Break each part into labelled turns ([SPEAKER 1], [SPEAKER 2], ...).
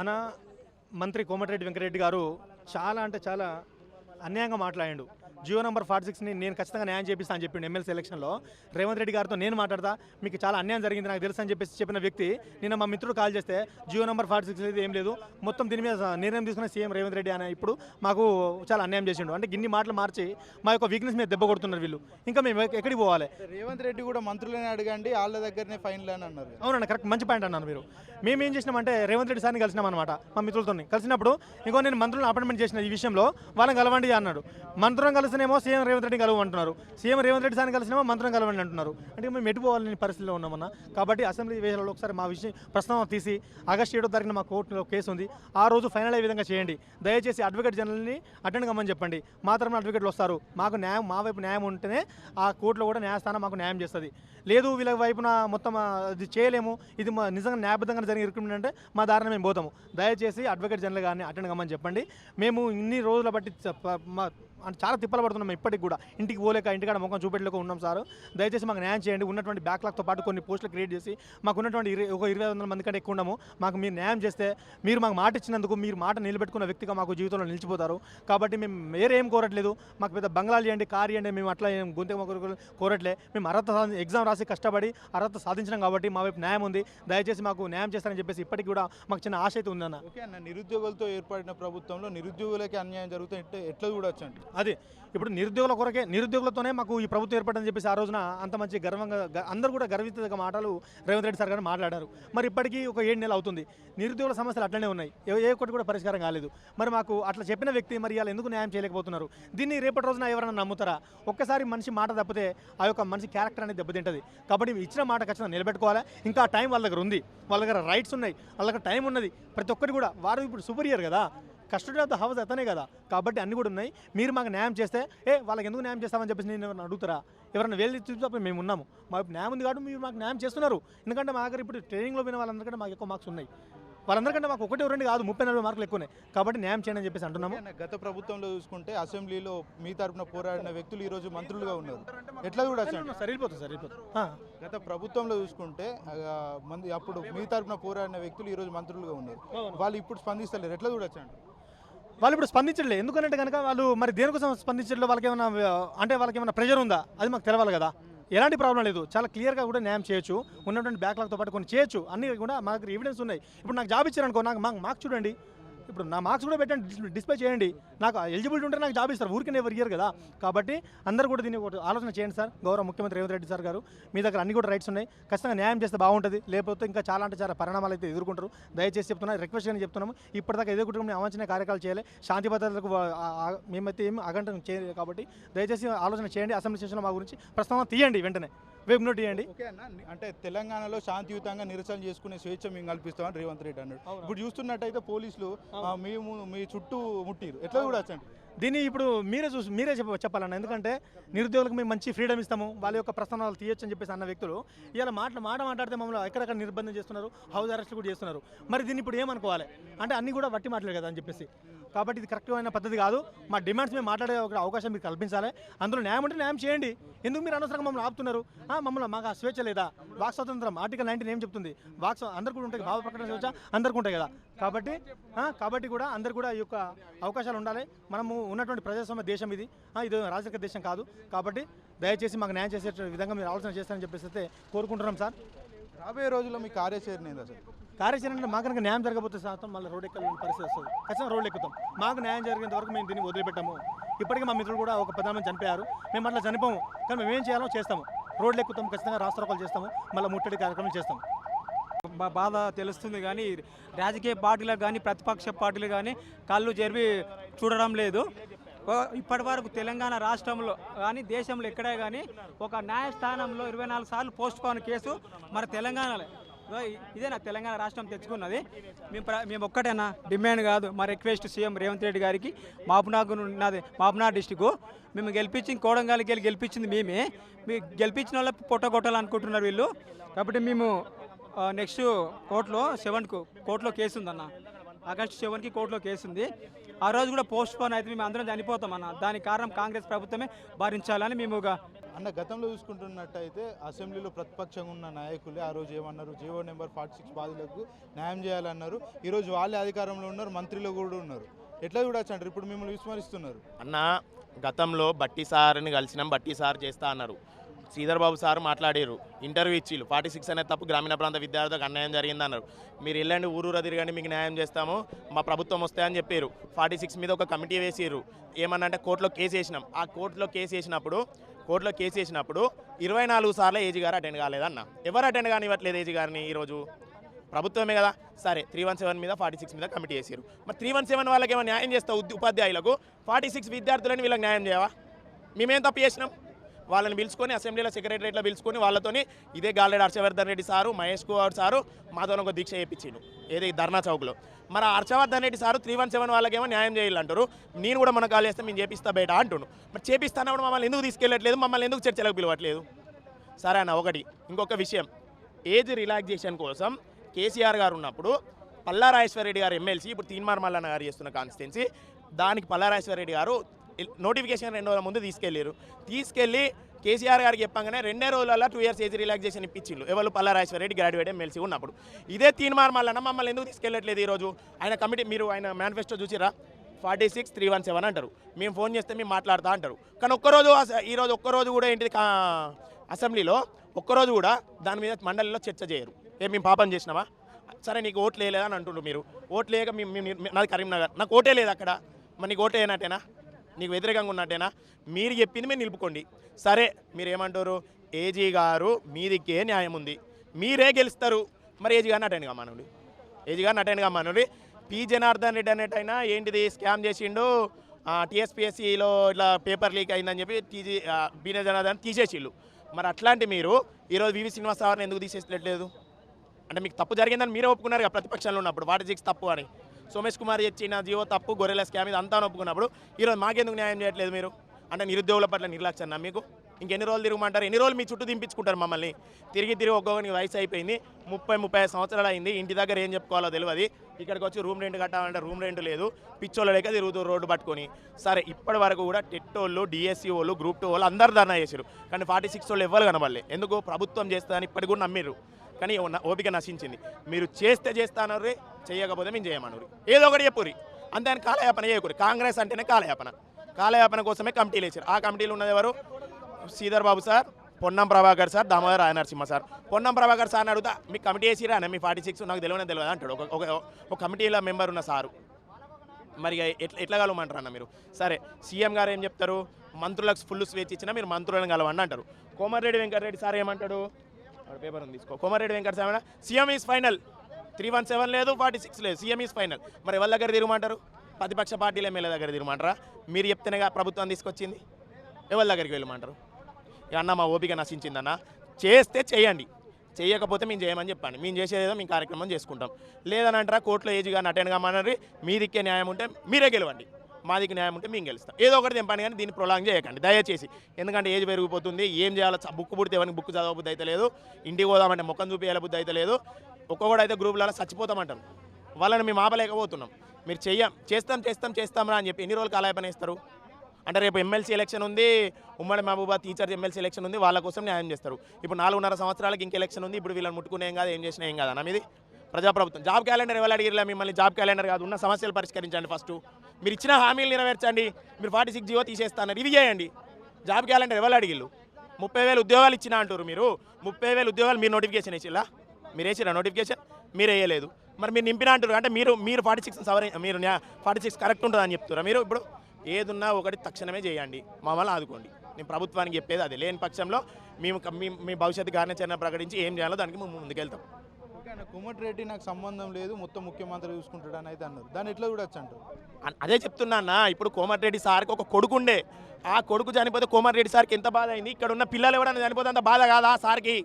[SPEAKER 1] మన మంత్రి కోమటిరెడ్డి వెంకరెడ్డి గారు చాలా అంటే చాలా అన్యాయంగా మాట్లాడాడు. జియో నెంబర్ ఫార్టీ సిక్స్ని నేను ఖచ్చితంగా న్యాయం చేపిస్తా అని చెప్పిండు ఎమ్మెల్సీ ఎలక్షన్లో. రేవంత్ రెడ్డి గారితో నేను మాట్లాడతా మీకు చాలా అన్యాయం జరిగింది నాకు తెలుసు అని చెప్పేసి చెప్పిన వ్యక్తి నిన్న మా మిత్రుడు కాల్ చేస్తే జియో నెంబర్ ఫార్టీ సిక్స్ అయితే ఏం లేదు మొత్తం దీని మీద నిర్ణయం తీసుకున్న సీఎం రేవంత్ రెడ్డి అని ఇప్పుడు మాకు చాలా అన్యాయం చేసిండు. అంటే గిన్ని మాటలు మార్చి మా యొక్క వీక్నెస్ మీద దెబ్బ కొడుతున్నారు వీళ్ళు. ఇంకా మేము ఎక్క- ఎక్కడికి పోవాలి?
[SPEAKER 2] రేవంత్ రెడ్డి కూడా మంత్రులని అడగండి వాళ్ళ దగ్గరనే ఫైన్లు అని అన్నారు
[SPEAKER 1] అవునండి కరెక్ట్ మంచి పాయింట్ అన్నారు మీరు. మేము ఏం చేసినామంటే రేవంత్ రెడ్డి సార్ని కలిసినాం అనమాట మా మిత్రులతో కలిసినప్పుడు ఇంకో నేను మంత్రులను అపాయింట్మెంట్ చేసిన ఈ విషయంలో వాళ్ళని కలవండి అన్నాడు. మంత్రులను కలిసినేమో సీఎం రేవంత్ రెడ్డి కలవమంటున్నారు సీఎం రేవంత్ రెడ్డి సార్ని కలిసినేమో మంత్రం కలవండి అంటున్నారు. అంటే మేము ఎటుపోవాలని పరిస్థితిలో ఉన్నామన్న కాబట్టి అసెంబ్లీ వేసాలలో ఒకసారి మా విషయం ప్రస్తావన తీసి ఆగస్టు ఏడో తారీఖున మా కోర్టులో కేసు ఉంది. ఆ రోజు ఫైనల్ అయ్యే విధంగా చేయండి. దయచేసి అడ్వకేట్ జనరల్ని అటెండ్ కమ్మని చెప్పండి. మా అడ్వకేట్లు వస్తారు. మాకు న్యాయం మా వైపు న్యాయం ఉంటేనే ఆ కోర్టులో కూడా న్యాయస్థానం మాకు న్యాయం చేస్తుంది. లేదు వీళ్ళ వైపున మొత్తం అది ఇది చేయలేము. ఇది మా నిజంగా న్యాయబద్ధంగా జరిగి ఇరుక్కుని అంటే మా దారిన మేము పోతాము. దయచేసి అడ్వకేట్ జనరల్ గారిని అటెండ్ కమ్మని చెప్పండి. మేము ఇన్ని రోజుల బట్టి మా చాలా తిప్పలు పడుతున్నాం ఇప్పటికి కూడా. ఇంటికి పోలేక ఇంటికాడ ముఖం చూపెట్టలేక ఉన్నాం సార్. దయచేసి మాకు న్యాయం చేయండి. ఉన్నటువంటి బ్యాక్లాగ్తో పాటు కొన్ని పోస్టులు క్రియేట్ చేసి మాకు ఉన్నటువంటి ఇరవై ఒక ఇరవై వందల మంది కంటే ఎక్కువ ఉండము. మాకు మీరు న్యాయం చేస్తే మీరు మాకు మాట ఇచ్చినందుకు మీరు మాట నిలబెట్టుకున్న వ్యక్తిగా మాకు జీవితంలో నిలిచిపోతారు. కాబట్టి మేము వేరే ఏం కోరట్లేదు. మాకు పెద్ద బంగ్లాలు చేయండి కారు చేయండి మేము అట్లా ఏం గొంతు మొక్కలు కోరట్లే. మేము అర్హత సాధించి ఎగ్జామ్ రాసి కష్టపడి అర్హత సాధించినాం కాబట్టి మా వైపు న్యాయం ఉంది. దయచేసి మాకు న్యాయం చేస్తారని చెప్పేసి ఇప్పటికి కూడా మాకు చిన్న ఆశ అయితే ఉందన్న
[SPEAKER 2] ఓకే అన్న నిరుద్యోగులతో ఏర్పడిన ప్రభుత్వంలో నిరుద్యోగులకి అన్యాయం జరుగుతుంది ఎట్లా ఎట్లా చూడొచ్చు అండి
[SPEAKER 1] అది ఇప్పుడు నిరుద్యోగుల కొరకే నిరుద్యోగులతోనే మాకు ఈ ప్రభుత్వం ఏర్పడని చెప్పేసి ఆ రోజున అంత మంచి గర్వంగా అందరూ కూడా గర్విత మాటలు రేవంత్ రెడ్డి సార్ గారు మాట్లాడారు. మరి ఇప్పటికీ ఒక ఏడు నెలలు అవుతుంది. నిరుద్యోగుల సమస్యలు అట్లనే ఉన్నాయి. ఏ- ఒక్కటి కూడా పరిష్కారం కాలేదు. మరి మాకు అట్లా చెప్పిన వ్యక్తి మరి ఇలా ఎందుకు న్యాయం చేయలేకపోతున్నారు? దీన్ని రేపటి రోజున ఎవరైనా నమ్ముతారా? ఒక్కసారి మనిషి మాట తప్పితే ఆ యొక్క మనిషి క్యారెక్టర్ అనేది దెబ్బతింటది. కాబట్టి ఇచ్చిన మాట ఖచ్చితంగా నిలబెట్టుకోవాలి? ఇంకా టైం వాళ్ళ దగ్గర ఉంది. వాళ్ళ దగ్గర రైట్స్ ఉన్నాయి. వాళ్ళ దగ్గర టైం ఉన్నది. ప్రతి ఒక్కటి కూడా వారు ఇప్పుడు సుపీరియర్ కదా. కస్టడీ ఆఫ్ ద హౌస్ అతనే కదా. కాబట్టి అన్ని కూడా ఉన్నాయి. మీరు మాకు న్యాయం చేస్తే ఏ వాళ్ళకి ఎందుకు న్యాయం చేస్తామని చెప్పేసి నేను ఎవరైనా అడుగుతారా? ఎవరైనా వెళ్ళి చూసినప్పుడు మేము ఉన్నాము. మాకు న్యాయం ఉంది కాబట్టి మీరు మాకు న్యాయం చేస్తున్నారు. ఎందుకంటే మా దగ్గర ఇప్పుడు ట్రైనింగ్లో పోయిన వాళ్ళందరికంటే మాకు ఎక్కువ మార్క్స్ ఉన్నాయి. వాళ్ళందరికంటే మాకు ఒకటి రెండు కాదు ముప్పై నలభై మార్కులు ఎక్కువనే. కాబట్టి న్యాయం చేయండి అని చెప్పేసి అంటున్నాము.
[SPEAKER 2] గత ప్రభుత్వంలో చూసుకుంటే అసెంబ్లీలో మీ తరపున పోరాడిన వ్యక్తులు ఈ రోజు మంత్రులుగా ఉన్నారు. ఎట్లా అండి
[SPEAKER 1] సరిపోతుంది సరిపోతుంది.
[SPEAKER 2] గత ప్రభుత్వంలో చూసుకుంటే మంది అప్పుడు మీ తరపున పోరాడిన వ్యక్తులు ఈ రోజు మంత్రులుగా ఉన్నారు. వాళ్ళు ఇప్పుడు స్పందిస్తలేరు. ఎట్లా చూడొచ్చు
[SPEAKER 1] వాళ్ళు ఇప్పుడు స్పందించట్లే. ఎందుకంటే కనుక వాళ్ళు మరి దేనికోసం స్పందించట్లేదు వాళ్ళకి ఏమైనా అంటే వాళ్ళకి ఏమైనా ప్రెషర్ ఉందా? అది మాకు తెలవాలి కదా. ఎలాంటి ప్రాబ్లం లేదు. చాలా క్లియర్గా కూడా న్యాయం చేయొచ్చు. ఉన్నటువంటి బ్యాక్లాగ్తో పాటు కొన్ని చేయొచ్చు. అన్ని కూడా మా దగ్గర ఎవిడెన్స్ ఉన్నాయి. ఇప్పుడు నాకు జాబ్ ఇచ్చారనుకో నాకు మాకు మాకు చూడండి. ఇప్పుడు నా మార్క్స్ కూడా పెట్టండి డిస్ప్లే చేయండి. నాకు ఎలిజిబిలిటీ ఉంటే నాకు జాబ్ ఇస్తారు. ఊరికే ఎవరు ఇయ్యరు కదా. కాబట్టి అందరూ కూడా దీన్ని ఒకటి ఆలోచన చేయండి సార్. గౌరవ ముఖ్యమంత్రి రేవంత్ రెడ్డి సార్ గారు మీ దగ్గర అన్ని కూడా రైట్స్ ఉన్నాయి. ఖచ్చితంగా న్యాయం చేస్తే బాగుంటుంది. లేకపోతే ఇంకా చాలా అంటే చాలా పరిణామాలు అయితే ఎదుర్కొంటారు. దయచేసి చెప్తున్నా రిక్వెస్ట్ అని చెప్తున్నాము. ఇప్పటిదాకా ఏదో కుటుంబం అవాంఛనీయ కార్యక్రమాలు చేయాలి. శాంతి భద్రతలకు మేమైతే ఏమి అగంటం చేయలేదు కాబట్టి దయచేసి ఆలోచన చేయండి. అసెంబ్లీ సెషన్లో మా గురించి ప్రస్తావన తీయండి వెంటనే. వెబ్ నోట్ ఇవ్వండి
[SPEAKER 2] ఓకే అన్న ని- అంటే తెలంగాణలో శాంతియుతంగా నిరసన చేసుకునే స్వేచ్ఛ మేము కల్పిస్తామని రేవంత్ రెడ్డి అన్నాడు. ఇప్పుడు చూస్తున్నట్టయితే పోలీసులు మేము మీ చుట్టూ ముట్టిరు. ఎట్లా చూడొచ్చు అండి
[SPEAKER 1] దీన్ని ఇప్పుడు మీరే చూసి మీరే చెప్ప చెప్పాలన్న. ఎందుకంటే నిరుద్యోగులకు మేము మంచి ఫ్రీడమ్ ఇస్తాము. వాళ్ళ యొక్క ప్రస్థానాలు తీయొచ్చు అని చెప్పేసి అన్న వ్యక్తులు. ఇలా మాటలు మాట మాట్లాడితే మమ్మల్ని ఎక్కడెక్కడ నిర్బంధం చేస్తున్నారు? హౌస్ అరెస్ట్ కూడా చేస్తున్నారు. మరి దీన్ని ఇప్పుడు ఏమనుకోవాలి? అంటే అన్ని కూడా వట్టి మాటలే కదా అని చెప్పేసి. కాబట్టి ఇది కరెక్ట్ అయిన పద్ధతి కాదు. మా డిమాండ్స్ మేము మాట్లాడే ఒక అవకాశం మీకు కల్పించాలి. అందులో న్యాయం అంటే న్యాయం చేయండి. ఎందుకు మీరు అనవసరంగా మమ్మల్ని ఆపుతున్నారు? మమ్మల్ని మాకు ఆ స్వేచ్ఛ లేదా? వాక్ స్వాతంత్రం ఆర్టికల్ నైన్టీన్ ఏం చెప్తుంది? వాక్ స్వ- అందరికీ కూడా ఉంటాయి. భావ ప్రకటన స్వేచ్ఛ అందరికీ ఉంటాయి కదా. కాబట్టి కాబట్టి కూడా అందరు కూడా ఈ యొక్క అవకాశాలు ఉండాలి. మనము ఉన్నటువంటి ప్రజాస్వామ్య దేశం ఇది. ఇది రాజకీయ దేశం కాదు. కాబట్టి దయచేసి మాకు న్యాయం చేసే విధంగా మీరు ఆలోచన చేస్తారని చెప్పేసి అయితే కోరుకుంటున్నాం సార్.
[SPEAKER 2] రాబోయే రోజుల్లో మీ కార్యాచరణ ఏంది అసలు
[SPEAKER 1] కార్యాచరణ మాకు కనుక న్యాయం జరగబోతే శాతం మళ్ళీ రోడ్ ఎక్కాలని పరిస్థితి వస్తుంది. ఖచ్చితంగా రోడ్లు ఎక్కుతాం. మాకు న్యాయం జరిగేంత వరకు మేము దీన్ని వదిలిపెట్టాము. ఇప్పటికీ మా మిత్రులు కూడా ఒక పది మంది చనిపోయారు. మేము అట్లా చనిపోము. కానీ మేము ఏం చేయాలో చేస్తాము. రోడ్లు ఎక్కుతాం ఖచ్చితంగా రాష్ట్రాలు చేస్తాము. మళ్ళీ ముట్టడి కార్యక్రమం చేస్తాము.
[SPEAKER 3] బాధ తెలుస్తుంది కానీ రాజకీయ పార్టీలకు కానీ ప్రతిపక్ష పార్టీలు కానీ కళ్ళు జరిపి చూడడం లేదు. ఇప్పటి వరకు తెలంగాణ రాష్ట్రంలో కానీ దేశంలో ఎక్కడే కానీ ఒక న్యాయస్థానంలో ఇరవై నాలుగు సార్లు పోస్ట్ పోన్ కేసు మన తెలంగాణలో. ఇదే నా ఇదేనా తెలంగాణ రాష్ట్రం తెచ్చుకున్నది? మేము ప్ర- మేము ఒక్కటేనా? డిమాండ్ కాదు. మా రిక్వెస్ట్ సీఎం రేవంత్ రెడ్డి గారికి మాపునాగు ఉన్నది మాపునాడు డిస్టిక్ మేము గెలిపించి కోడంగాలికి వెళ్ళి గెలిపించింది మేమే. మీ గెలిపించిన వాళ్ళ పొట్టగొట్టాలనుకుంటున్నారు వీళ్ళు. కాబట్టి మేము నెక్స్ట్ కోర్టులో సెవెన్కు కోర్టులో కేసు ఉందన్న ఆగస్టు సెవెన్కి కోర్టులో కేసు ఉంది ఆ రోజు కూడా పోస్ట్ పోన్ అయితే మేము అందరం చనిపోతాం అన్న. దానికి కారణం కాంగ్రెస్ ప్రభుత్వమే భరించాలని మేము
[SPEAKER 2] అన్న గతంలో చూసుకుంటున్నట్టయితే అసెంబ్లీలో ప్రతిపక్షంగా ఉన్న నాయకులే ఆ రోజు ఏమన్నారు? జీవో నెంబర్ ఫార్టీ సిక్స్ బాధితులకు న్యాయం చేయాలన్నారు. ఈరోజు వాళ్ళే అధికారంలో ఉన్నారు మంత్రులు కూడా ఉన్నారు. ఎట్లా చూడొచ్చు అంటారు ఇప్పుడు మిమ్మల్ని విస్మరిస్తున్నారు.
[SPEAKER 4] అన్న గతంలో బట్టి సార్ని కలిసినాం బట్టి సార్ చేస్తా అన్నారు. శ్రీధర్ బాబు సార్ మాట్లాడారు. ఇంటర్వ్యూ ఇచ్చిళ్ళు. ఫార్టీ సిక్స్ అనేది తప్పు. గ్రామీణ ప్రాంత విద్యార్థులకు అన్యాయం జరిగింది అన్నారు మీరు వెళ్ళండి ఊరూర తిరగండి మీకు న్యాయం చేస్తాము. మా ప్రభుత్వం వస్తాయని చెప్పారు. ఫార్టీ సిక్స్ మీద ఒక కమిటీ వేసారు ఏమన్నా అంటే కోర్టులో కేసు వేసినాం. ఆ కోర్టులో కేసు వేసినప్పుడు కోర్టులో కేసు వేసినప్పుడు ఇరవై నాలుగు సార్లు ఏజీ గారు అటెండ్ కాలేదన్న. ఎవరు అటెండ్ కానివ్వట్లేదు ఏజీ గారిని ఈరోజు? ప్రభుత్వమే కదా. సరే త్రీ వన్ సెవెన్ మీద ఫార్టీ సిక్స్ మీద కమిటీ చేసారు మరి త్రీ వన్ సెవెన్ వాళ్ళకి ఏమైనా న్యాయం చేస్తావు ఉపాధ్యాయులకు? ఫార్టీ సిక్స్ విద్యార్థులని వీళ్ళకి న్యాయం చేయవా? మేమేం తప్పు చేసినాం? వాళ్ళని పిలుచుకొని అసెంబ్లీలో సెక్రటరీలో పిలుచుకొని వాళ్ళతోని ఇదే గాల్లెడ్ హర్షవర్ధన్ రెడ్డి సారు మహేష్ కుమార్ సారు మాతోని ఒక దీక్ష చేయించిండు ఏది ధర్నా చౌక్లో. మరి Harshavardhan Reddy sir three one seven వాళ్ళకేమో న్యాయం చేయాలంటారు. నేను కూడా మన కాల్ చేస్తే మేము చేపిస్తా బయట అంటున్నాను మరి చేపిస్తానప్పుడు మమ్మల్ని ఎందుకు తీసుకెళ్ళట్లేదు? మమ్మల్ని ఎందుకు చర్చలకు పిలవట్లేదు? సరే అన్న ఒకటి. ఇంకొక విషయం. ఏజ్ రిలాక్సేషన్ కోసం కేసీఆర్ గారు ఉన్నప్పుడు పల్లారాజేశ్వర రెడ్డి గారు ఎమ్మెల్సీ ఇప్పుడు తీన్మార్ మల్లన్న గారు చేస్తున్న కాన్స్టిట్యున్సీ దానికి పల్లారాజేశ్వర రెడ్డి గారు నోటిఫికేషన్ రెండు రోజుల ముందు తీసుకెళ్ళారు తీసుకెళ్ళి కేసీఆర్ గారికి చెప్పగానే రెండే రోజులలో టూ ఇయర్స్ ఏజ్ రిలాక్సేషన్ ఇప్పించిండు ఎవరు పల్లారాజేశ్వర రెడ్డి గ్రాడ్యుయేట్ ఎమ్మెల్సీ ఉన్నప్పుడు. ఇదే తీన్మార్ మల్లన్న మమ్మల్ని ఎందుకు తీసుకెళ్ళట్లేదు ఈరోజు? ఆయన కమిటీ మీరు ఆయన మేనిఫెస్టో చూసిరా forty six three one seven అంటారు. మేము ఫోన్ చేస్తే మేము మాట్లాడతా అంటారు. కానీ ఒక్కరోజు ఈరోజు ఒక్కరోజు కూడా ఏంటిది అసెంబ్లీలో ఒక్కరోజు కూడా దాని మీద మండలిలో చర్చ చేయరు. ఏ మేము పాపం చేసినామా? సరే నీకు ఓట్లు వేయలేదా అని అంటుండ్రు మీరు. ఓట్లు వేయక మేము మేము- నాది కరీంనగర్. నాకు ఓటే లేదు అక్కడ. మరి నీకు ఓటే అయినట్టేనా నీకు వ్యతిరేకంగా ఉన్నట్టేనా? మీరు చెప్పింది మీరు నిలుపుకోండి. సరే మీరు ఏమంటారు ఏజీ గారు మీదికే న్యాయం ఉంది. మీరే గెలుస్తారు. మరి ఏజీ గారిని అటెండ్ కమ్మనండి ఏజీ గారిని అటెండ్ కమ్మనండి పి. జనార్దన్ రెడ్డి అనేటైనా ఏంటిది? స్కామ్ చేసిండు. టీఎస్పీఎస్సీలో ఇట్లా పేపర్ లీక్ అయిందని చెప్పి టీజీ బీనే జనార్దన్ తీసేసిళ్ళు మరి అట్లాంటి మీరు ఈరోజు వివి శ్రీనివాసరావుని ఎందుకు తీసేసట్లేదు అంటే మీకు తప్పు జరిగిందని మీరే ఒప్పుకున్నారు కదా ప్రతిపక్షంలో ఉన్నప్పుడు. వాటి సిక్స్ తప్పు అని. సోమేష్ కుమార్ ఇచ్చిన జీవో తప్పు గొర్రెల స్కామ్ ఇది అంతా ఒప్పుకున్నప్పుడు ఈరోజు మాకెందుకు న్యాయం చేయట్లేదు మీరు? అంటే నిరుద్యోగుల పట్ల నిర్లక్ష్యం మీకు? ఇంకెన్ని రోజులు తిరగమంటారు? ఎన్ని రోజులు మీ చుట్టూ దింపించుకుంటారు మమ్మల్ని? తిరిగి తిరిగి ఒక్కొక్కరికి వయసు అయిపోయింది ముప్పై ముప్పై సంవత్సరాలు అయింది ఇంటి దగ్గర ఏం చెప్పుకోవాలో తెలియదు ఇక్కడికి వచ్చి రూమ్ రెంట్ కట్టాలంటే రూమ్ రెంట్ లేదు పిచ్చోళ్ళ లేక తిరుగుతూ రోడ్డు పట్టుకొని. సరే ఇప్పటి వరకు కూడా టెట్ వాళ్ళు వాళ్ళు గ్రూప్ టూ వాళ్ళు అందరు ధర్నా చేశారు కానీ ఫార్టీ సిక్స్ వాళ్ళు ఎవ్వరు కనబడలే. ఎందుకు? ప్రభుత్వం చేస్తుందని ఇప్పటికి కూడా నమ్మిర్రు. కానీ ఓపిక నశించింది. మీరు చేస్తే చేస్తానరు చేయకపోతే మేము చేయమనురి. ఏదో ఒకటి చెప్పురి అంతే అని కాలయాపన చేయకూరి కాంగ్రెస్ అంటేనే కాలయాపన. కాలయాపన కోసమే కమిటీలు వేసారు. ఆ కమిటీలు ఉన్నది ఎవరు? Sridhar Babu sir Ponnam Prabhakar sir Damodar Raya sir. Ponnam Prabhakar sir అడుగుతా మీ కమిటీ వేసిరా మీ ఫార్టీ సిక్స్ నాకు తెలియని తెలియదు అంటాడు. ఒక ఒక కమిటీలో మెంబర్ ఉన్న సారు. మరి ఎట్లా ఎట్లా కలవమంటారు అన్న మీరు? సరే సీఎం గారు ఏం చెప్తారు? మంత్రులకు ఫుల్ స్వేచ్ఛ ఇచ్చినా మీరు మంత్రులను కలవండి అంటారు. కోమారెడ్డి వెంకటరెడ్డి సార్ ఏమంటాడు? వాడు పేపర్ ఉంది తీసుకో. Komareddy Venkata sir CM is final. Three one seven లేదు ఫార్టీ సిక్స్ లేదు. CM is final. మరి ఎవరి దగ్గర తిరగమంటారు ప్రతిపక్ష పార్టీల ఎమ్మెల్యే దగ్గర తిరగమంటారా మీరు చెప్తేనే ప్రభుత్వం తీసుకొచ్చింది. ఎవరి దగ్గరికి వెళ్ళమంటారు? ఇక అన్న మా ఓపిక నశించిందన్న. చేస్తే చేయండి. చేయకపోతే మేము చేయమని చెప్పండి. మేము చేసేదేదో మేము కార్యక్రమం చేసుకుంటాం. లేదని అంటారా కోర్టులో ఏజ్ కానీ అటెండ్ కామని మీ దిక్కే న్యాయం ఉంటే మీరే గెలవండి. మా న్యాయం ఉంటే మేము గెలుస్తాం. ఏదో ఒకటి తెంపండి కానీ దీన్ని ప్రొలాంగ్ చేయకండి. దయచేసి. ఎందుకంటే ఏజ్ పెరిగిపోతుంది ఏం చేయాలో బుక్ పుడితే ఎవరికి బుక్ చదవబుద్ధి అయితే లేదు ఇంటికి పోదామంటే ముఖం చూపించాల బుద్ధి అయితే లేదు ఒక్కొక్కడు అయితే గ్రూపులలో చచ్చిపోతామంటాం వాళ్ళని మేము ఆపలేకపోతున్నాం. మీరు చెయ్యం చేస్తాం చేస్తాం చేస్తాంరా అని చెప్పి ఎన్ని రోజులు కాలాయపన ఇస్తారు అంటే రేపు ఎమ్మెల్సీ ఎలక్షన్ ఉంది ఉమ్మడి మహబూబాద్ టీచర్ ఎమ్మెల్సీ ఎలక్షన్ ఉంది వాళ్ళ కోసం న్యాయం చేస్తారు. ఇప్పుడు నాలుగున్నర సంవత్సరాలకి ఇంక ఎలక్షన్ ఉంది ఇప్పుడు వీళ్ళని ముట్టుకునేం కాదు ఏం చేసినా ఏం కాదు అన్న మీది. ప్రజాప్రభుత్వం. జాబ్ క్యాలెండర్ ఎవరు అడిగిరలే మిమ్మల్ని? జాబ్ క్యాలెండర్ కాదు ఉన్న సమస్యలు పరిష్కరించండి ఫస్ట్. మీరు ఇచ్చిన హామీలు నెరవేర్చండి. మీరు ఫార్టీ సిక్స్ జీవో తీసేస్తాన్నారు ఇవి చేయండి. జాబ్ క్యాలెండర్ ఎవరు అడిగిల్లు ముప్పై వేలు ఉద్యోగాలు ఇచ్చిన అంటారు మీరు. ముప్పై వేలు ఉద్యోగాలు మీరు నోటిఫికేషన్ ఇచ్చిలా మీరు వేసిరా నోటిఫికేషన్? మీరు వేయలేదు. మరి మీరు నింపిన అంటారు అంటే మీరు మీరు ఫార్టీ సిక్స్ సవరి మీరు ఫార్టీ సిక్స్ కరెక్ట్ ఉంటుందని చెప్తారా మీరు? ఇప్పుడు ఏదున్నా ఒకటి తక్షణమే చేయండి. మమ్మల్ని ఆదుకోండి. నేను ప్రభుత్వానికి చెప్పేది అది. లేని పక్షంలో మేము మీ భవిష్యత్ భవిష్యత్తు కార్యాచరణ ప్రకటించి ఏం చేయాలో దానికి మేము ముందుకెళ్తాం.
[SPEAKER 2] కోమటిరెడ్డి నాకు సంబంధం లేదు మొత్తం ముఖ్యమంత్రి చూసుకుంటాడు అని అయితే అన్నారు. దాన్ని ఎట్లా చూడొచ్చు అంటారు?
[SPEAKER 4] అదే చెప్తున్నా ఇప్పుడు కోమటిరెడ్డి సార్కి ఒక కొడుకు ఉండే ఆ కొడుకు చనిపోతే కోమటిరెడ్డి సార్కి ఎంత బాధ అయింది? ఇక్కడ ఉన్న పిల్లలు ఎవరైనా చనిపోతే అంత బాధ కాదా సార్కి?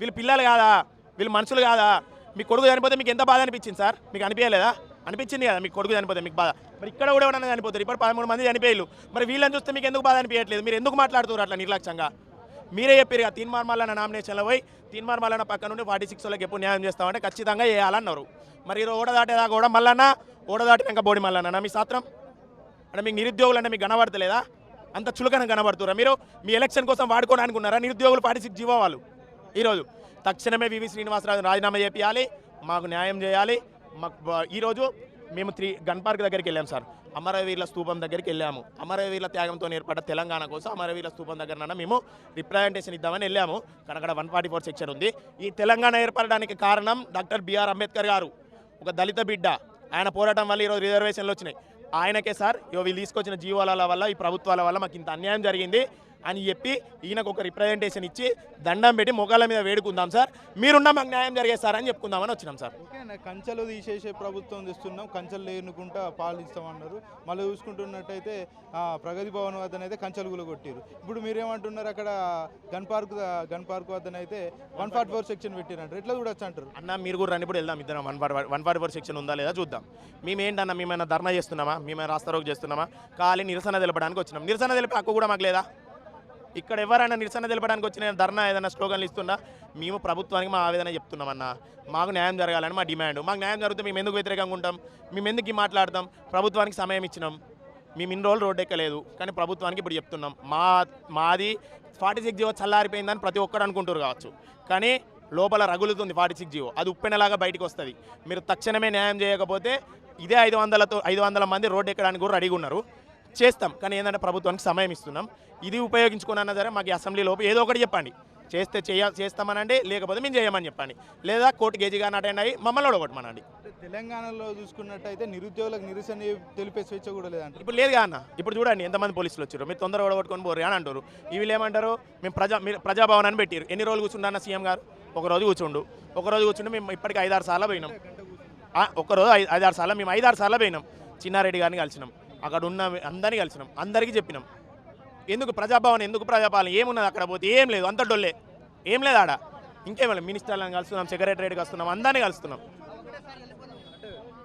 [SPEAKER 4] వీళ్ళు పిల్లలు కాదా? వీళ్ళు మనుషులు కాదా? మీ కొడుకు చనిపోతే మీకు ఎంత బాధ అనిపించింది సార్? మీకు అనిపించలేదా? అనిపించింది కదా మీకు కొడుకు చనిపోతే మీకు బాధ. మరి ఇక్కడ కూడా ఎవరైనా చనిపోతారు? ఇప్పుడు పదమూడు మంది చనిపోయారు మరి వీళ్ళని చూస్తే మీకు ఎందుకు బాధ అనిపించట్లేదు? మీరు ఎందుకు మాట్లాడుతున్నారు అట్లా నిర్లక్ష్యంగా? మీరే చెప్పారు కదా తీన్మార్ మల్లన్న నామినేషన్లో పోయి తీన్మార్ మల్లన్న పక్క నుండి ఫార్టీ సిక్స్ వాళ్ళకి ఎప్పుడు న్యాయం చేస్తామంటే ఖచ్చితంగా చేయాలన్నారు. మరి ఈరోజు ఓడ దాటేదాకా కూడా మల్లన్న? ఓడ దాటినాక బోడి మల్లన్న మీ సాత్రం అంటే మీకు నిరుద్యోగులు అంటే మీకు కనబడతలేదా? అంత చులకన కనబడుతురా మీరు? మీ ఎలక్షన్ కోసం వాడుకోవడానికి ఉన్నారా? నిరుద్యోగులు ఫార్టీ సిక్స్ జీవో వాళ్ళు. ఈరోజు తక్షణమే వివి శ్రీనివాసరాజు రాజీనామా చేయాలి మాకు న్యాయం చేయాలి మాకు ఈరోజు మేము త్రీ గన్ పార్క్ దగ్గరికి వెళ్ళాం సార్. అమరవీరుల స్తూపం దగ్గరికి వెళ్ళాము. అమరవీరుల త్యాగంతో ఏర్పడ్డ తెలంగాణ కోసం అమరవీరుల స్తూపం దగ్గర మేము రిప్రజెంటేషన్ ఇద్దామని వెళ్ళాము. కానీ అక్కడ వన్ ఫార్టీ ఫోర్ సెక్షన్ ఉంది. ఈ తెలంగాణ ఏర్పడడానికి కారణం డాక్టర్ బిఆర్ అంబేద్కర్ గారు. ఒక దళిత బిడ్డ. ఆయన పోరాటం వల్ల ఈరోజు రిజర్వేషన్లు వచ్చినాయి. ఆయనకే సార్ ఇగో తీసుకొచ్చిన జీవాల వల్ల ఈ ప్రభుత్వాల వల్ల మాకు ఇంత అన్యాయం జరిగింది. అని చెప్పి ఈయనకు ఒక రిప్రజెంటేషన్ ఇచ్చి దండం పెట్టి మొగాల మీద వేడుకుందాం సార్. మీరున్న మాకు న్యాయం జరిగేది సార్ అని చెప్పుకుందామని వచ్చినాం సార్.
[SPEAKER 2] కంచెలు తీసేసే ప్రభుత్వం తెస్తున్నాం కంచెలు లేనుకుంటా పాలిస్తామన్నారు మళ్ళీ చూసుకుంటున్నట్టయితే ప్రగతి భవన్ వద్దనైతే కంచెలు కూడా కొట్టిరు ఇప్పుడు మీరేమంటున్నారు అక్కడ గన్ పార్క్ గన్ పార్క్ వద్దనైతే వన్ ఫార్టీ ఫోర్ సెక్షన్ పెట్టిరంటారు. ఎట్లా చూడొచ్చు అంటారు?
[SPEAKER 4] అన్న మీరు కూడా రండి ఇప్పుడు వెళ్దాం ఇద్దరం. One forty one forty four section ఉందా లేదా చూద్దాం. మేమేంటన్నా మేమైనా ధర్నా చేస్తున్నామా? మేమైనా రాస్తారోకు చేస్తున్నామా? ఖాళీ నిరసన తెలపడానికి వచ్చినాం. నిరసన తెలిపే హక్కు కూడా మాకు లేదా? ఇక్కడ ఎవరైనా నిరసన తెలపడానికి వచ్చిన ధర్నా ఏదైనా స్లోగన్లు ఇస్తున్నా మేము ప్రభుత్వానికి మా ఆవేదన చెప్తున్నామన్నా. మాకు న్యాయం జరగాలని మా డిమాండ్. మాకు న్యాయం జరిగితే మేము ఎందుకు వ్యతిరేకంగా ఉంటాం? మేము ఎందుకు మాట్లాడతాం? ప్రభుత్వానికి సమయం ఇచ్చినాం. మేము ఇన్ని రోజులు రోడ్డు ఎక్కలేదు. కానీ ప్రభుత్వానికి ఇప్పుడు చెప్తున్నాం. మా మాది ఫార్టీ సిక్స్ జీవో చల్లారిపోయిందని ప్రతి ఒక్కరు అనుకుంటారు కావచ్చు. కానీ లోపల రగులుతుంది ఫార్టీ సిక్స్ జీవో. అది ఉప్పెనలాగా బయటకు వస్తుంది. మీరు తక్షణమే న్యాయం చేయకపోతే ఇదే ఐదు వందలతో ఐదు వందల మంది రోడ్డు ఎక్కడానికి కూడా రెడీగా ఉన్నారు. చేస్తాం. కానీ ఏంటంటే ప్రభుత్వానికి సమయం ఇస్తున్నాం. ఇది ఉపయోగించుకున్నా సరే మాకు ఈ అసెంబ్లీ లోపు ఏదో ఒకటి చెప్పండి. చేస్తే చేయ చేస్తామనండి లేకపోతే మేము చేయమని చెప్పండి. లేదా కోర్టు గేజీగా అటెండ్ అయ్యి మమ్మల్ని ఓడగొట్టమనండి.
[SPEAKER 2] అంటే తెలంగాణలో చూసుకున్నట్టయితే నిరుద్యోగులకు నిరసన తెలిపే స్వేచ్ఛ కూడా లేదంటారు.
[SPEAKER 4] ఇప్పుడు లేదుగా అన్న ఇప్పుడు చూడండి ఎంతమంది పోలీసులు వచ్చారు మీరు తొందరగా ఓడగొట్టుకొని పోరు అని అంటారు వీళ్ళు ఏమంటారు? మేము ప్రజా మీరు ప్రజాభవనాన్ని పెట్టారు ఎన్ని రోజులు కూర్చుండన్న సీఎం గారు? ఒక రోజు కూర్చుండు. ఒక రోజు కూర్చుండు మేము ఇప్పటికి ఐదారు సార్లు పోయినాం. ఆ, ఒక్క రోజు ఐదారు సార్లు మేము ఐదారు సార్లు పోయినాం. చిన్నారెడ్డి గారిని కలిసినాం. అక్కడ ఉన్న అందరినీ కలిసినాం. అందరికీ చెప్పినాం. ఎందుకు ప్రజాభవన్ ఎందుకు ప్రజాపాలన? ఏమున్నది అక్కడ పోతే? ఏం లేదు. అంత డొల్లే. ఏం లేదు ఆడ. ఇంకేం మినిస్టర్లను కలుస్తున్నాం సెక్రటరీకి వస్తున్నాం అందరినీ కలుస్తున్నాం.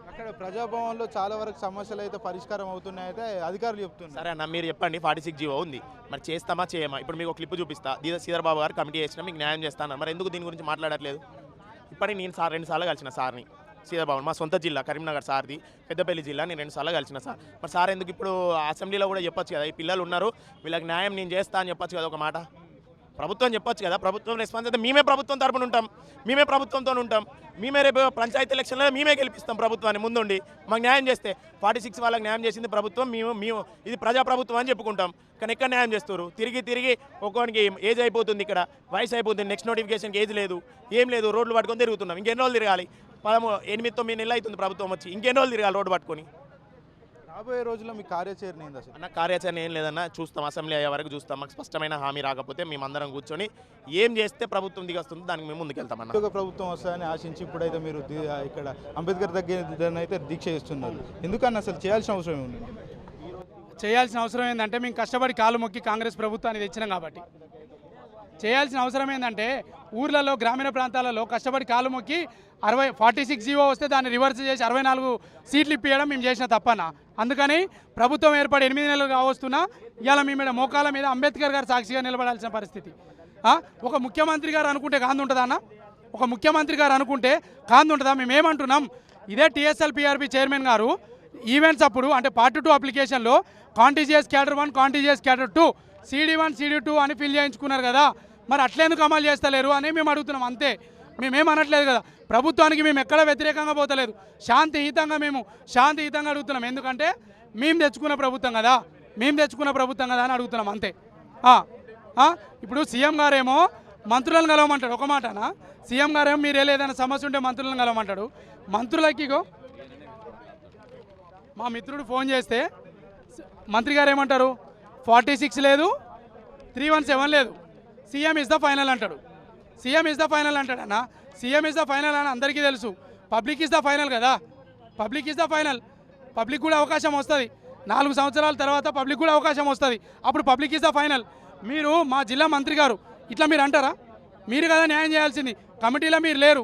[SPEAKER 2] అక్కడ ప్రజాభవన్లో చాలా వరకు సమస్యలు అయితే పరిష్కారం అవుతున్నాయైతే అధికారులు చెప్తున్నారు.
[SPEAKER 4] సరే అన్న మీరు చెప్పండి. ఫార్టీ సిక్స్ జీవో ఉంది. మరి చేస్తామా చేయమా? ఇప్పుడు మీకు ఒక క్లిప్ చూపిస్తా. దీదా శ్రీధర్ బాబు గారు కమిటీ చేసిన మీకు న్యాయం చేస్తాను మరి ఎందుకు దీని గురించి మాట్లాడట్లేదు? ఇప్పటికి నేను సార్ రెండు సార్లు కలిసిన సార్ని. శ్రీధర్ మా సొంత జిల్లా కరీంనగర్ సార్ది పెద్దపల్లి జిల్లా నేను రెండు సార్లు కలిసిన సార్. మరి సార్ ఎందుకు ఇప్పుడు అసెంబ్లీలో కూడా చెప్పొచ్చు కదా ఈ పిల్లలు ఉన్నారు వీళ్ళకి న్యాయం నేను చేస్తా అని చెప్పొచ్చు కదా ఒక మాట? ప్రభుత్వం చెప్పొచ్చు కదా ప్రభుత్వం రెస్పాన్స్ అయితే మేమే ప్రభుత్వం తరపున ఉంటాం మేమే ప్రభుత్వంతో ఉంటాం. మేమే రేపు పంచాయతీ ఎలక్షన్లో మేమే గెలిపిస్తాం ప్రభుత్వాన్ని ముందుండి మాకు న్యాయం చేస్తే. ఫార్టీ సిక్స్ వాళ్ళకి న్యాయం చేసింది ప్రభుత్వం మేము మేము ఇది ప్రజా ప్రభుత్వం అని చెప్పుకుంటాం. కానీ ఎక్కడ న్యాయం చేస్తారు? తిరిగి తిరిగి ఒక్కొనికి ఏజ్ అయిపోతుంది ఇక్కడ వయసు అయిపోతుంది నెక్స్ట్ నోటిఫికేషన్కి ఏజ్ లేదు ఏం లేదు రోడ్లు పట్టుకొని తిరుగుతున్నాం ఇంకెన్ని రోజులు తిరగాలి? పదమూ ఎనిమిది తొమ్మిది నెలలు అవుతుంది ప్రభుత్వం వచ్చి. ఇంకెన్ని రోజులు తిరగాలి రోడ్డు పట్టుకొని?
[SPEAKER 2] రాబోయే రోజుల్లో మీ కార్యాచరణ ఏంది అసలు?
[SPEAKER 4] అన్న కార్యాచరణ ఏం లేదన్న చూస్తాం అసెంబ్లీ అయ్యే వరకు చూస్తాం. మాకు స్పష్టమైన హామీ రాకపోతే మేమందరం కూర్చొని ఏం చేస్తే ప్రభుత్వం దిగొస్తుందో దానికి మేము ముందుకెళ్తామన్న
[SPEAKER 2] ఉద్యోగ ప్రభుత్వం వస్తుందని ఆశించి ఇప్పుడైతే మీరు ది- ఇక్కడ అంబేద్కర్ దగ్గర అయితే దీక్ష చేస్తున్నారు. ఎందుకన్నా అసలు చేయాల్సిన అవసరం ఏముంది?
[SPEAKER 5] చేయాల్సిన అవసరం ఏంటంటే మేము కష్టపడి కాలు మొక్కి కాంగ్రెస్ ప్రభుత్వాన్ని తెచ్చినాం కాబట్టి. చేయాల్సిన అవసరం ఏంటంటే ఊర్లలో గ్రామీణ ప్రాంతాలలో కష్టపడి కాలు మొక్కి అరవై ఫార్టీ సిక్స్ జీవో వస్తే దాన్ని రివర్స్ చేసి అరవై నాలుగు సీట్లు ఇప్పించడం మేము చేసిన తప్పన. అందుకని ప్రభుత్వం ఏర్పడి ఎనిమిది నెలలు కావస్తున్నా ఇవాళ మీ మీద మోకాల మీద అంబేద్కర్ గారు సాక్షిగా నిలబడాల్సిన పరిస్థితి. ఒక ముఖ్యమంత్రి గారు అనుకుంటే కాంది ఉంటుందా అన్న? ఒక ముఖ్యమంత్రి గారు అనుకుంటే కాంది ఉంటుందా? మేము ఏమంటున్నాం? ఇదే టీఎస్ఎల్ పిఆర్పి చైర్మన్ గారు ఈవెంట్స్ అప్పుడు అంటే పార్ట్ టూ అప్లికేషన్లో contiguous cadre one contiguous cadre two CD one CD two అని ఫిల్ చేయించుకున్నారు కదా. మరి అట్లెందుకు అమలు చేస్తలేరు అని మేము అడుగుతున్నాం అంతే. మేమేం అనట్లేదు కదా. ప్రభుత్వానికి మేము ఎక్కడ వ్యతిరేకంగా పోతలేదు. శాంతియుతంగా మేము శాంతియుతంగా అడుగుతున్నాం. ఎందుకంటే మేము తెచ్చుకున్న ప్రభుత్వం కదా. మేము తెచ్చుకున్న ప్రభుత్వం కదా అని అడుగుతున్నాం అంతే. ఇప్పుడు సీఎం గారేమో మంత్రులను కలవమంటాడు. ఒక మాటనా? సీఎం గారేమో మీరు ఏదైనా సమస్య ఉంటే మంత్రులను కలవమంటాడు. మంత్రులకిగో మా మిత్రుడు ఫోన్ చేస్తే మంత్రి గారు ఏమంటారు? ఫార్టీ సిక్స్ లేదు త్రీ వన్ సెవెన్ లేదు. సీఎం ఇస్ ద ఫైనల్ అంటాడు. సీఎం ఇస్ ద ఫైనల్ అంటాడు అన్న సీఎం ఇస్ ద ఫైనల్ అని అందరికీ తెలుసు. పబ్లిక్ ఇస్ ద ఫైనల్ కదా. Public is the final. Public కూడా అవకాశం వస్తుంది. నాలుగు సంవత్సరాల తర్వాత పబ్లిక్ కూడా అవకాశం వస్తుంది. అప్పుడు పబ్లిక్ ఇస్ ద ఫైనల్. మీరు మా జిల్లా మంత్రి గారు ఇట్లా మీరు అంటారా? మీరు కదా న్యాయం చేయాల్సింది. కమిటీలో మీరు లేరు.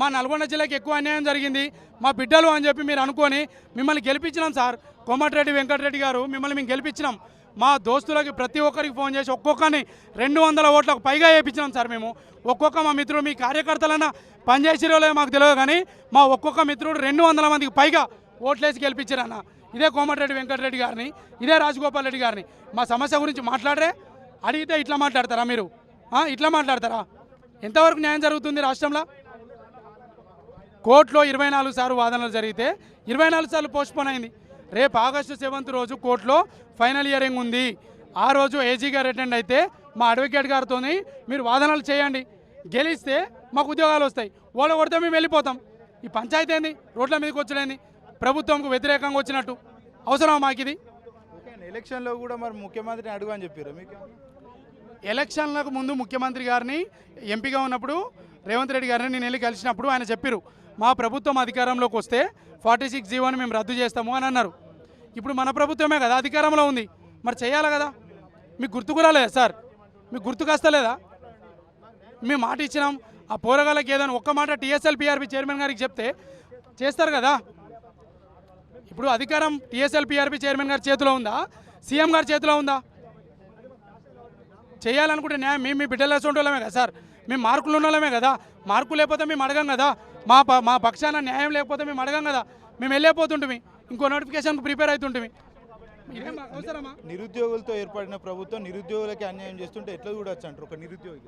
[SPEAKER 5] మా నల్గొండ జిల్లాకి ఎక్కువ అన్యాయం జరిగింది. మా బిడ్డలు అని చెప్పి మీరు అనుకొని మిమ్మల్ని గెలిపించినాం సార్. కోమటిరెడ్డి వెంకటరెడ్డి గారు మిమ్మల్ని మేము గెలిపించినాం. మా దోస్తులకి ప్రతి ఒక్కరికి ఫోన్ చేసి ఒక్కొక్కరిని రెండు వందల ఓట్లకు పైగా వేయించినాం సార్ మేము. ఒక్కొక్క మా మిత్రుడు మీ కార్యకర్తలన్నా పనిచేసిరో లేదో మాకు తెలియదు కానీ మా ఒక్కొక్క మిత్రుడు రెండు వందల మందికి పైగా ఓట్లేసి గెలిపించారన్న. ఇదే కోమటిరెడ్డి వెంకటరెడ్డి గారిని ఇదే రాజగోపాల్ రెడ్డి గారిని. మా సమస్య గురించి మాట్లాడరే అడిగితే ఇట్లా మాట్లాడతారా మీరు? ఇట్లా మాట్లాడతారా? ఎంతవరకు న్యాయం జరుగుతుంది రాష్ట్రంలో? కోర్టులో ఇరవై నాలుగు సార్లు వాదనలు జరిగితే ఇరవై నాలుగు సార్లు పోస్ట్పోన్ అయింది. రేపు ఆగస్టు సెవెంత్ రోజు కోర్టులో ఫైనల్ ఇయరింగ్ ఉంది. ఆ రోజు ఏజీ గారు అటెండ్ అయితే మా అడ్వకేట్ గారితో మీరు వాదనలు చేయండి. గెలిస్తే మాకు ఉద్యోగాలు వస్తాయి. ఓడ కొడితే మేము వెళ్ళిపోతాం. ఈ పంచాయతీ ఏంది? రోడ్ల మీదకి వచ్చలేంది ప్రభుత్వంకు వ్యతిరేకంగా వచ్చినట్టు. అవసరమా మాకు ఇది.
[SPEAKER 2] ఎలక్షన్లో కూడా మరి ముఖ్యమంత్రిని అడుగు అని చెప్పారు మీకు?
[SPEAKER 5] ఎలక్షన్లకు ముందు ముఖ్యమంత్రి గారిని ఎంపీగా ఉన్నప్పుడు రేవంత్ రెడ్డి గారిని నేను వెళ్ళి కలిసినప్పుడు ఆయన చెప్పారు మా ప్రభుత్వం అధికారంలోకి వస్తే ఫార్టీ సిక్స్ జీవోని మేము రద్దు చేస్తాము అని అన్నారు. ఇప్పుడు మన ప్రభుత్వమే కదా అధికారంలో ఉంది. మరి చేయాలి కదా? మీకు గుర్తుకు రాలేదా సార్? మీకు గుర్తుకొస్తలేదా మేము మాట ఇచ్చినాం. ఆ పోరగాళ్ళకి ఏదైనా ఒక్క మాట టీఎస్ఎల్ పిఆర్పి చైర్మన్ గారికి చెప్తే చేస్తారు కదా? ఇప్పుడు అధికారం టీఎస్ఎల్ పిఆర్పి చైర్మన్ గారి చేతిలో ఉందా? సీఎం గారి చేతిలో ఉందా? చేయాలనుకుంటే న్యాయం మేము మీ బిడ్డలు వాళ్ళమే కదా సార్? మేము మార్కులు ఉన్న వాళ్ళమే కదా. మార్కులు లేకపోతే మేము అడగం కదా. మా ప- మా పక్షాన న్యాయం లేకపోతే మేము అడగం కదా. మేము వెళ్ళిపోతుంటిమి. ఇంకో నోటిఫికేషన్కి ప్రిపేర్ అవసరమా?
[SPEAKER 2] నిరుద్యోగులతో ఏర్పడిన ప్రభుత్వం నిరుద్యోగులకి అన్యాయం చేస్తుంటే ఎట్లా చూడొచ్చు అంటారు ఒక నిరుద్యోగి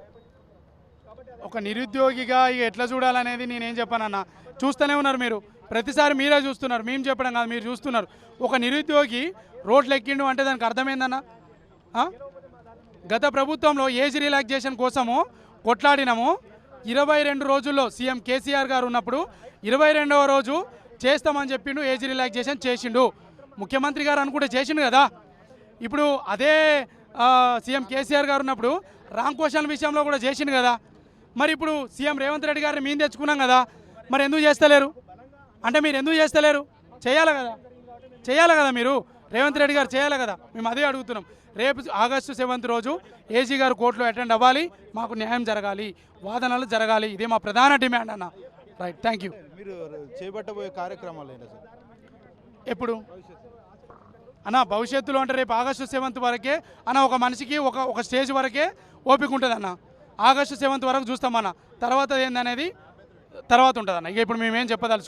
[SPEAKER 5] ఒక నిరుద్యోగిగా ఇక ఎట్లా చూడాలనేది నేనేం చెప్పానన్నా. చూస్తూనే ఉన్నారు మీరు. ప్రతిసారి మీరే చూస్తున్నారు. మేము చెప్పడం కాదు మీరు చూస్తున్నారు. ఒక నిరుద్యోగి రోడ్లు ఎక్కిండు అంటే దానికి అర్థమైందన్నా ఆ? గత ప్రభుత్వంలో ఏజ్ రిలాక్సేషన్ కోసము కొట్లాడినాము. ఇరవై రెండు రోజుల్లో సీఎం కేసీఆర్ గారు ఉన్నప్పుడు ఇరవై రెండవ రోజు చేస్తామని చెప్పిండు ఏజ్ రిలాక్సేషన్ చేసిండు. ముఖ్యమంత్రి గారు అనుకుంటే చేసిండు కదా. ఇప్పుడు అదే సీఎం కేసీఆర్ గారు ఉన్నప్పుడు రామ్ క్వశ్చన్ విషయంలో కూడా చేసిండు కదా. మరి ఇప్పుడు సీఎం రేవంత్ రెడ్డి గారిని మేము తెచ్చుకున్నాం కదా. మరి ఎందుకు చేస్తలేరు? అంటే మీరు ఎందుకు చేస్తలేరు? చేయాలి కదా. చేయాలి కదా మీరు? రేవంత్ రెడ్డి గారు చేయాలి కదా. మేము అదే అడుగుతున్నాం. రేపు ఆగస్టు సెవెంత్ రోజు ఏజీ గారు కోర్టులో అటెండ్ అవ్వాలి. మాకు న్యాయం జరగాలి. వాదనలు జరగాలి. ఇదే మా ప్రధాన డిమాండ్ అన్న. Right thank you.
[SPEAKER 2] మీరు చేపట్టబోయే కార్యక్రమాలు
[SPEAKER 5] ఎప్పుడు? అన్న భవిష్యత్తులో అంటే రేపు ఆగస్టు సెవెంత్ వరకే అన్న ఒక మనిషికి ఒక ఒక స్టేజ్ వరకే ఓపిక ఉంటుంది అన్న. ఆగస్టు సెవెంత్ వరకు చూస్తామన్న తర్వాత ఏందనేది? తర్వాత ఉంటుంది అన్న ఇక ఇప్పుడు మేమేం చెప్పదలుచు